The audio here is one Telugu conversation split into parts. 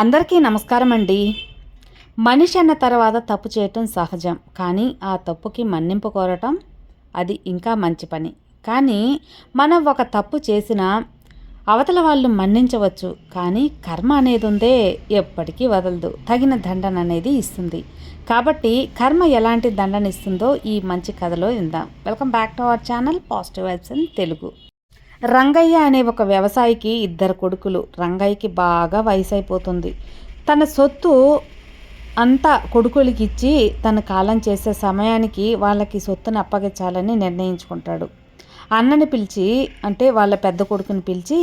అందరికీ నమస్కారం అండి మనిషి అన్న తర్వాత తప్పు చేయటం సహజం. కానీ ఆ తప్పుకి మన్నింపు కోరటం అది ఇంకా మంచి పని. కానీ మనం ఒక తప్పు చేసినా అవతల వాళ్ళు మన్నించవచ్చు. కానీ కర్మ అనేది ఉందే ఎప్పటికీ వదలదు. తగిన దండన అనేది ఇస్తుంది. కాబట్టి కర్మ ఎలాంటి దండన ఇస్తుందో ఈ మంచి కథలో విందాం. Welcome back to our channel positive vibes in Telugu. Rangaiah అనే ఒక వ్యవసాయికి ఇద్దరు కొడుకులు. రంగయ్యకి బాగా వయసు అయిపోతుంది తన సొత్తు అంతా కొడుకులకి ఇచ్చి తన కాలం చేసే సమయానికి వాళ్ళకి సొత్తుని అప్పగించాలని నిర్ణయించుకుంటాడు. అన్నని పిలిచి అంటే వాళ్ళ పెద్ద కొడుకుని పిలిచి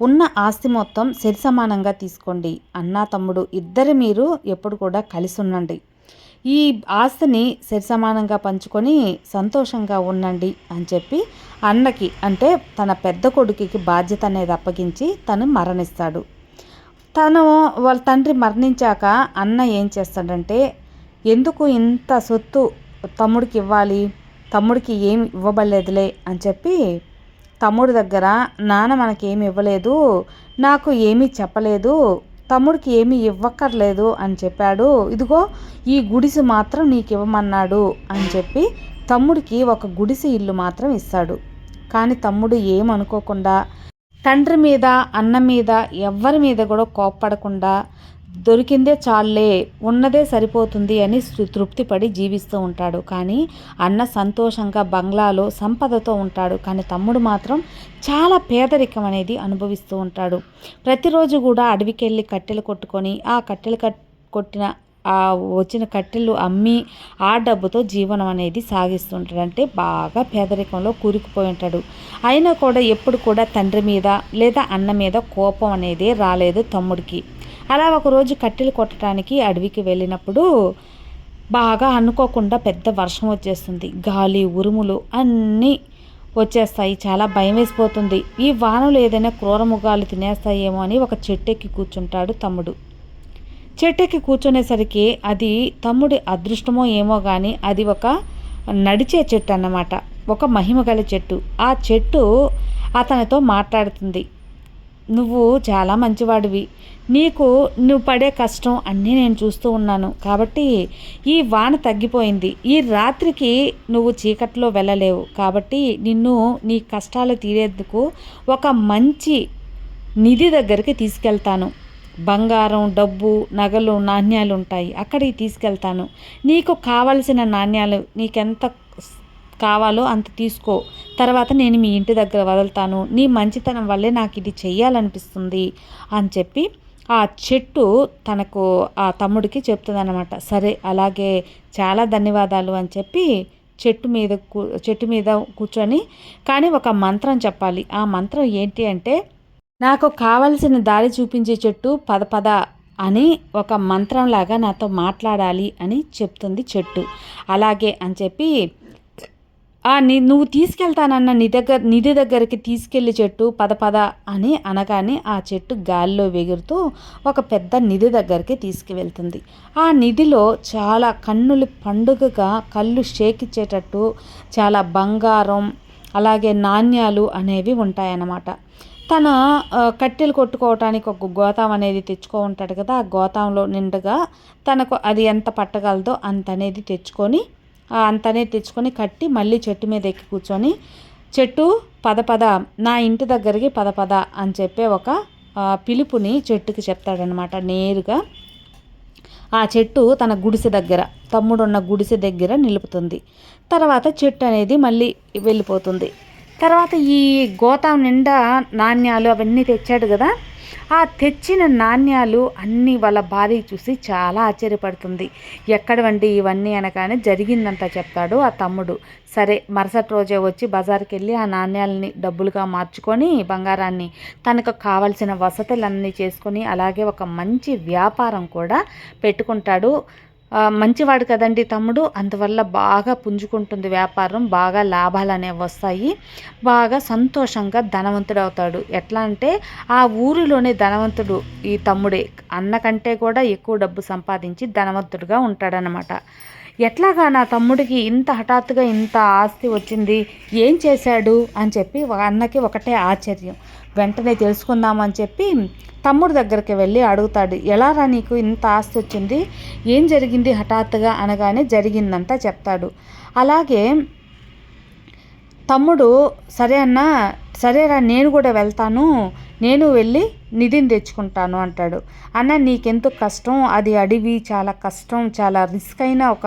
ఉన్న ఆస్తి మొత్తం సరి సమానంగా తీసుకోండి. అన్న తమ్ముడు ఇద్దరు మీరు ఎప్పుడు కూడా కలిసి ఉండండి ఈ ఆస్తిని సరిసమానంగా పంచుకొని సంతోషంగా ఉండండి అని చెప్పి అన్నకి అంటే తన పెద్ద కొడుకుకి బాధ్యత అనేది అప్పగించి తను మరణిస్తాడు. తను వాళ్ళ తండ్రి మరణించాక అన్న ఏం చేస్తాడంటే ఎందుకు ఇంత సొత్తు తమ్ముడికి ఇవ్వాలి? తమ్ముడికి ఏమి ఇవ్వబడలేదులే అని చెప్పి తమ్ముడి దగ్గర నాన్న మనకేమి ఇవ్వలేదు నాకు ఏమీ చెప్పలేదు తమ్ముడికి ఏమీ ఇవ్వక్కర్లేదు అని చెప్పాడు. ఇదిగో ఈ గుడిసె మాత్రం నీకు ఇవ్వమన్నాడు అని చెప్పి తమ్ముడికి ఒక గుడిసె ఇల్లు మాత్రం ఇస్తాడు. కానీ తమ్ముడు ఏమనుకోకుండా తండ్రి మీద అన్న మీద ఎవ్వరి మీద కూడా కోప్పడకుండా దొరికిందే చాలే ఉన్నదే సరిపోతుంది అని తృప్తిపడి జీవిస్తూ ఉంటాడు. కానీ అన్న సంతోషంగా బంగ్లాలో సంపదతో ఉంటాడు. కానీ తమ్ముడు మాత్రం చాలా పేదరికం అనేది అనుభవిస్తూ ఉంటాడు. ప్రతిరోజు కూడా అడవికి వెళ్ళి కట్టెలు కొట్టుకొని ఆ కట్టెలు కట్ కొట్టిన ఆ వచ్చిన కట్టెలు అమ్మి ఆ డబ్బుతో జీవనం అనేది సాగిస్తుంటాడు అంటే బాగా పేదరికంలో కూరుకుపోయి ఉంటాడు. అయినా కూడా ఎప్పుడు కూడా తండ్రి మీద లేదా అన్న మీద కోపం అనేది రాలేదు తమ్ముడికి. అలా ఒకరోజు కట్టెలు కొట్టడానికి అడవికి వెళ్ళినప్పుడు బాగా అనుకోకుండా పెద్ద వర్షం వచ్చేస్తుంది. గాలి ఉరుములు అన్నీ వచ్చేస్తాయి. చాలా భయం వేసిపోతుంది. ఈ వానలు ఏదైనా క్రూరముగాలు తినేస్తాయేమో అని ఒక చెట్టెక్కి కూర్చుంటాడు తమ్ముడు. చెట్టెక్కి కూర్చునేసరికి అది తమ్ముడి అదృష్టమో ఏమో కానీ అది ఒక నడిచే చెట్టు అన్నమాట. ఒక మహిమగల చెట్టు. ఆ చెట్టు అతనితో మాట్లాడుతుంది. నువ్వు చాలా మంచివాడివి. నీకు నువ్వు పడే కష్టం అన్నీ నేను చూస్తూ ఉన్నాను. కాబట్టి ఈ వాన తగ్గిపోయింది. ఈ రాత్రికి నువ్వు చీకట్లో వెళ్ళలేవు. కాబట్టి నిన్ను నీ కష్టాలు తీరేందుకు ఒక మంచి నిధి దగ్గరికి తీసుకెళ్తాను. బంగారం డబ్బు నగలు నాణ్యాలు ఉంటాయి. అక్కడికి తీసుకెళ్తాను. నీకు కావలసిన నాణ్యాలు నీకెంత కావాలో అంత తీసుకో. తర్వాత నేను మీ ఇంటి దగ్గర వదులుతాను. నీ మంచితనం వల్లే నాకు ఇది చెయ్యాలనిపిస్తుంది అని చెప్పి ఆ చెట్టు తనకు ఆ తమ్ముడికి చెప్తుందన్నమాట. సరే అలాగే చాలా ధన్యవాదాలు అని చెప్పి చెట్టు మీద కూ చెట్టు మీద కూర్చొని కానీ ఒక మంత్రం చెప్పాలి. ఆ మంత్రం ఏంటి అంటే నాకు కావలసిన దారి చూపించే చెట్టు పద పద అని ఒక మంత్రంలాగా నాతో మాట్లాడాలి అని చెప్తుంది చెట్టు. అలాగే అని చెప్పి నీ నువ్వు తీసుకెళ్తానన్న నీ దగ్గర నిధి దగ్గరికి తీసుకెళ్ళి చెట్టు పద పద అని అనగానే ఆ చెట్టు గాలిలో వెగురుతూ ఒక పెద్ద నిధి దగ్గరికి తీసుకువెళ్తుంది. ఆ నిధిలో చాలా కన్నులు పండుగగా కళ్ళు షేకిచ్చేటట్టు చాలా బంగారం అలాగే నాణ్యాలు అనేవి ఉంటాయన్నమాట. తన కట్టెలు కొట్టుకోవటానికి ఒక గోతాం అనేది తెచ్చుకో ఉంటాడు కదా ఆ గోతాంలో నిండుగా తనకు అది ఎంత పట్టగలదో అంత అనేది తెచ్చుకొని అంతనే తెచ్చుకొని కట్టి మళ్ళీ చెట్టు మీద ఎక్కి కూర్చొని చెట్టు పద పద నా ఇంటి దగ్గరికి పద పద అని చెప్పే ఒక పిలుపుని చెట్టుకి చెప్తాడనమాట నేరుగా. ఆ చెట్టు తన గుడిసె దగ్గర తమ్ముడున్న గుడిసె దగ్గర నిలుపుతుంది. తర్వాత చెట్టు అనేది మళ్ళీ వెళ్ళిపోతుంది. తర్వాత ఈ గోతం నిండా నాణ్యాలు అవన్నీ తెచ్చాడు కదా ఆ తెచ్చిన నాణ్యాలు అన్నీ వాళ్ళ భార్య చూసి చాలా ఆశ్చర్యపడుతుంది. ఎక్కడవండి ఇవన్నీ అనగానే జరిగిందంతా చెప్తాడు ఆ తమ్ముడు. సరే మరుసటి రోజే వచ్చి బజార్కి వెళ్ళి ఆ నాణ్యాలని డబ్బులుగా మార్చుకొని బంగారాన్ని తనకు కావలసిన వసతులన్నీ చేసుకొని అలాగే ఒక మంచి వ్యాపారం కూడా పెట్టుకుంటాడు. మంచివాడు కదండి తమ్ముడు. అందువల్ల బాగా పుంజుకుంటుంది వ్యాపారం బాగా లాభాలు అనేవి వస్తాయి. బాగా సంతోషంగా ధనవంతుడు అవుతాడు ఎట్లా అంటే ఆ ఊరిలోనే ధనవంతుడు ఈ తమ్ముడే. అన్న కంటే కూడా ఎక్కువ డబ్బు సంపాదించి ధనవంతుడుగా ఉంటాడనమాట ఎట్లాగా నా తమ్ముడికి ఇంత హఠాత్తుగా ఇంత ఆస్తి వచ్చింది? ఏం చేశాడు? అని చెప్పి అన్నకి ఒకటే ఆశ్చర్యం. వెంటనే తెలుసుకుందామని చెప్పి తమ్ముడు దగ్గరికి వెళ్ళి అడుగుతాడు ఎలారా నీకు? ఇంత ఆస్తి వచ్చింది. ఏం జరిగింది హఠాత్తుగా? అనగానే జరిగిందంతా చెప్తాడు. అలాగే తమ్ముడు సరే అన్న సరేరా నేను కూడా వెళ్తాను. నేను వెళ్ళి నిధిని తెచ్చుకుంటాను అంటాడు. అన్న నీకెందుకు కష్టం? అది అడవి చాలా కష్టం చాలా రిస్క్ అయిన ఒక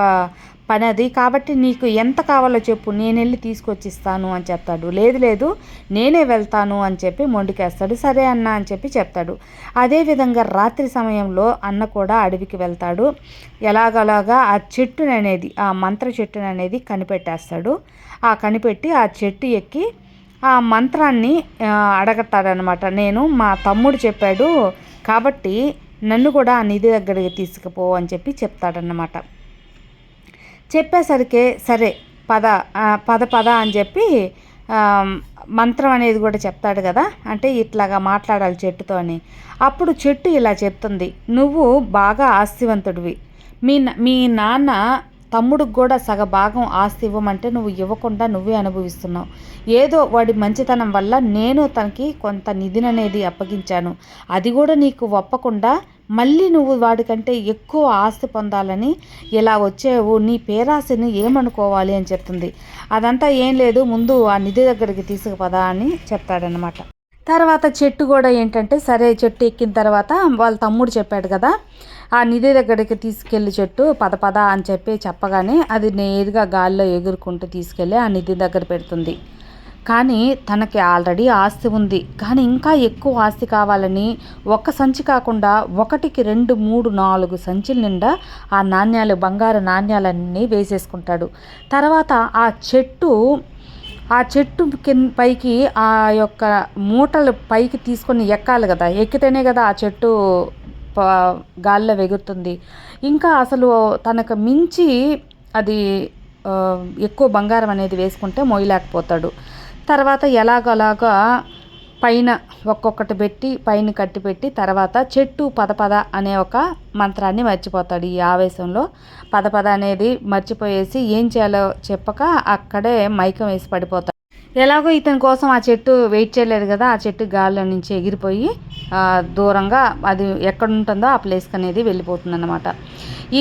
పని అది కాబట్టి నీకు ఎంత కావాలో చెప్పు. నేను వెళ్ళి తీసుకొచ్చిస్తాను అని చెప్తాడు. లేదు లేదు నేనే వెళ్తాను అని చెప్పి మొండికేస్తాడు. సరే అన్న అని చెప్పి చెప్తాడు. అదేవిధంగా రాత్రి సమయంలో అన్న కూడా అడవికి వెళ్తాడు. ఎలాగలాగా ఆ చెట్టుని అనేది ఆ మంత్ర చెట్టుని అనేది కనిపెట్టేస్తాడు. ఆ కనిపెట్టి ఆ చెట్టు ఎక్కి ఆ మంత్రాన్ని అడగతాడనమాట నేను మా తమ్ముడు చెప్పాడు. కాబట్టి నన్ను కూడా ఆ నిధి దగ్గరికి తీసుకుపో అని చెప్పి చెప్తాడనమాట చెప్పేసరికి సరే పద పద పద అని చెప్పి మంత్రం అనేది కూడా చెప్తాడు కదా అంటే ఇట్లాగా మాట్లాడాలి చెట్టుతో అని. అప్పుడు చెట్టు ఇలా చెప్తుంది నువ్వు బాగా ఆస్తివంతుడివి. మీ మీ నాన్న తమ్ముడికి కూడా సగ భాగం ఆస్తి ఇవ్వమంటే నువ్వు ఇవ్వకుండా నువ్వే అనుభవిస్తున్నావు. ఏదో వాడి మంచితనం వల్ల నేను తనకి కొంత నిధిని అనేది అప్పగించాను. అది కూడా నీకు ఒప్పకుండా మళ్ళీ నువ్వు వాడికంటే ఎక్కువ ఆస్తి పొందాలని ఇలా వచ్చేవు నీ పేరాశని ఏమనుకోవాలి అని చెప్తుంది. అదంతా ఏం లేదు ముందు ఆ నిధి దగ్గరికి తీసుకుపదా అని చెప్తాడనమాట తర్వాత చెట్టు కూడా ఏంటంటే సరే చెట్టు ఎక్కిన తర్వాత వాళ్ళ తమ్ముడు చెప్పాడు కదా ఆ నిధి దగ్గరికి తీసుకెళ్ళి చెట్టు పద పద అని చెప్పి చెప్పగానే అది నేరుగా గాల్లో ఎగురుకుంటూ తీసుకెళ్ళి ఆ నిధి దగ్గర పెడుతుంది. కానీ తనకి ఆల్రెడీ ఆస్తి ఉంది. కానీ ఇంకా ఎక్కువ ఆస్తి కావాలని ఒక్క సంచి కాకుండా ఒకటికి రెండు మూడు నాలుగు సంచుల నిండా ఆ నాణ్యాలు బంగారు నాణ్యాలన్నీ వేసేసుకుంటాడు. తర్వాత ఆ చెట్టు ఆ చెట్టు కింద పైకి ఆ యొక్క మూటలు పైకి తీసుకొని ఎక్కాలి కదా. ఎక్కితేనే కదా ఆ చెట్టు గాల్లో ఎగురుతుంది ఇంకా అసలు తనకు మించి అది ఎక్కువ బంగారం అనేది వేసుకుంటే మొయ్యలేకపోతాడు. తర్వాత ఎలాగోలాగా పైన ఒక్కొక్కటి పెట్టి పైన కట్టి పెట్టి తర్వాత చెట్టు పదపద అనే ఒక మంత్రాన్ని మర్చిపోతాడు ఈ ఆవేశంలో. పదపద అనేది మర్చిపోయేసి ఏం చేయాలో చెప్పక అక్కడే మైకం వేసి పడిపోతాడు. ఎలాగో ఇతని కోసం ఆ చెట్టు వెయిట్ చేయలేదు కదా ఆ చెట్టు గాల్లో నుంచి ఎగిరిపోయి దూరంగా అది ఎక్కడ ఉంటుందో ఆ ప్లేస్కి అనేది వెళ్ళిపోతుందనమాట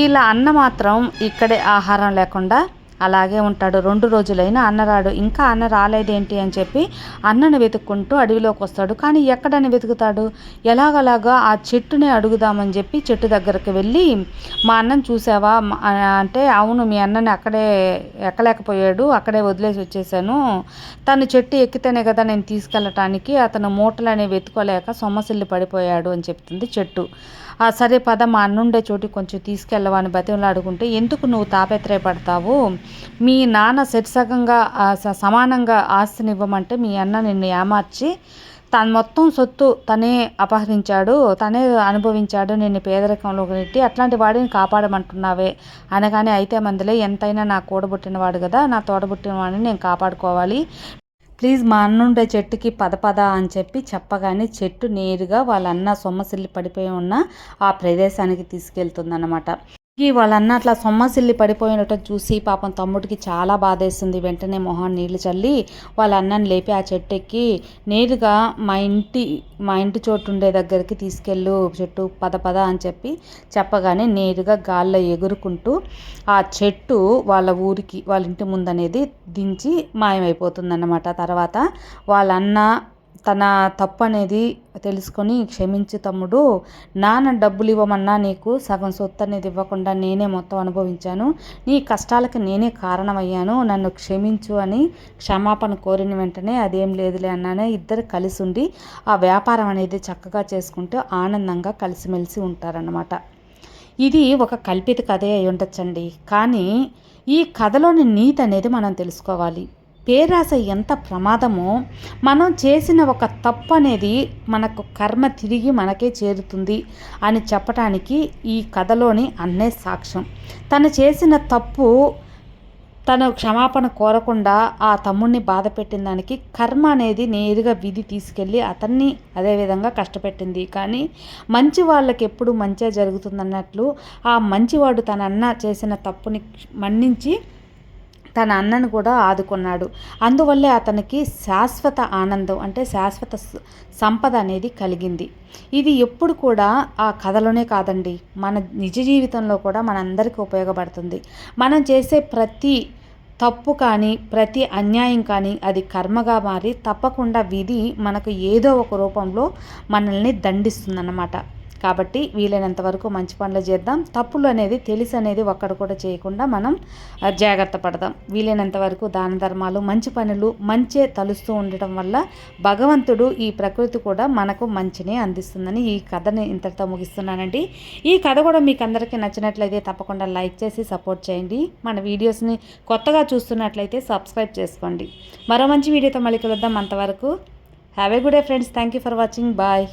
ఇలా అన్న మాత్రం ఇక్కడే ఆహారం లేకుండా అలాగే ఉంటాడు. రెండు రోజులైనా అన్న రాడు ఇంకా అన్న రాలేదేంటి? అని చెప్పి అన్నను వెతుక్కుంటూ అడవిలోకి వస్తాడు. కానీ ఎక్కడని వెతుకుతాడు? ఎలాగలాగా ఆ చెట్టుని అడుగుదామని చెప్పి చెట్టు దగ్గరకు వెళ్ళి మా అన్నను చూసావా? అంటే అవును మీ అన్నని అక్కడే ఎక్కలేకపోయాడు అక్కడే వదిలేసి వచ్చేసాను. తను చెట్టు ఎక్కితేనే కదా నేను తీసుకెళ్ళటానికి అతను మూటలని వెతుకోలేక సొమ్మసిల్లి పడిపోయాడు అని చెప్తుంది చెట్టు. సరే పద మా అన్నుండే చోటు కొంచెం తీసుకెళ్ళవని అడుగుంటే ఎందుకు నువ్వు తాపత్రయపడతావు? మీ నాన్న సరిసగంగా సమానంగా ఆస్తిని ఇవ్వమంటే మీ అన్న నిన్ను ఏమార్చి తను మొత్తం సొత్తు తనే అపహరించాడు తనే అనుభవించాడు నిన్ను పేదరికంలో నెట్టి అట్లాంటి వాడిని కాపాడమంటున్నావే అనగానే అయితే మందిలే ఎంతైనా నా కూడబుట్టినవాడు కదా నా తోడబుట్టిన వాడిని నేను కాపాడుకోవాలి. ప్లీజ్ మా అన్నుండే చెట్టుకి పద పద అని చెప్పి చెప్పగానే చెట్టు నేరుగా వాళ్ళ అన్న సొమ్మసిల్లి పడిపోయి ఉన్న ఆ ప్రదేశానికి తీసుకెళ్తుందనమాట వాళ్ళన్న అట్లా సొమ్మసిల్లి పడిపోయినట్టు చూసి పాపం తమ్ముడికి చాలా బాధేస్తుంది. వెంటనే మొహం నీళ్ళు చల్లి వాళ్ళ అన్నని లేపి ఆ చెట్టు ఎక్కి నేరుగా మా ఇంటి మా ఇంటి చోటు ఉండే దగ్గరికి తీసుకెళ్ళు చెట్టు పద పద అని చెప్పి చెప్పగానే నేరుగా గాల్లో ఎగురుకుంటూ ఆ చెట్టు వాళ్ళ ఊరికి వాళ్ళ ఇంటి ముందనేది దించి మాయమైపోతుందన్నమాట. తర్వాత వాళ్ళ అన్న తన తప్పు అనేది తెలుసుకొని క్షమించు తమ్ముడు. నాన్న డబ్బులు ఇవ్వమన్నా నీకు సగం సొత్తు అనేది ఇవ్వకుండా నేనే మొత్తం అనుభవించాను. నీ కష్టాలకు నేనే కారణమయ్యాను. నన్ను క్షమించు అని క్షమాపణ కోరిన వెంటనే అదేం లేదులే అన్నానే ఇద్దరు కలిసి ఉండి ఆ వ్యాపారం అనేది చక్కగా చేసుకుంటూ ఆనందంగా కలిసిమెలిసి ఉంటారన్నమాట. ఇది ఒక కల్పిత కథే అయి ఉండొచ్చండి కానీ ఈ కథలోని నీతి అనేది మనం తెలుసుకోవాలి. పేరాస ఎంత ప్రమాదమో మనం చేసిన ఒక తప్పు అనేది మనకు కర్మ తిరిగి మనకే చేరుతుంది అని చెప్పటానికి ఈ కథలోని అన్నే సాక్ష్యం. తను చేసిన తప్పు తను క్షమాపణ కోరకుండా ఆ తమ్ముడిని బాధ పెట్టిన దానికి కర్మ అనేది నేరుగా విధి తీసుకెళ్ళి అతన్ని అదేవిధంగా కష్టపెట్టింది. కానీ మంచి వాళ్ళకి ఎప్పుడు మంచిగా జరుగుతుందన్నట్లు ఆ మంచివాడు తన అన్న చేసిన తప్పుని మన్నించి తన అన్నను కూడా ఆదుకున్నాడు. అందువల్లే అతనికి శాశ్వత ఆనందం అంటే శాశ్వత సంపద అనేది కలిగింది. ఇది ఎప్పుడు కూడా ఆ కథలోనే కాదండి. మన నిజ జీవితంలో కూడా మనందరికీ ఉపయోగపడుతుంది. మనం చేసే ప్రతి తప్పు కానీ ప్రతి అన్యాయం కానీ అది కర్మగా మారి తప్పకుండా విధి మనకు ఏదో ఒక రూపంలో మనల్ని దండిస్తుందన్నమాట. కాబట్టి వీలైనంత వరకు మంచి పనులు చేద్దాం. తప్పులు అనేది తెలిసి అనేది ఒక్కడు కూడా చేయకుండా మనం జాగ్రత్త పడదాం. వీలైనంత వరకు దాన ధర్మాలు మంచి పనులు మంచే తలుస్తూ ఉండటం వల్ల భగవంతుడు ఈ ప్రకృతి కూడా మనకు మంచిని అందిస్తుందని ఈ కథని ఇంతటితో ముగిస్తున్నానండి. ఈ కథ కూడా మీకు అందరికీ నచ్చినట్లయితే తప్పకుండా లైక్ చేసి సపోర్ట్ చేయండి. మన వీడియోస్ని కొత్తగా చూస్తున్నట్లయితే సబ్స్క్రైబ్ చేసుకోండి. మరో మంచి వీడియోతో మళ్ళీ కలుద్దాం అంతవరకు. Have a good day friends thank you for watching bye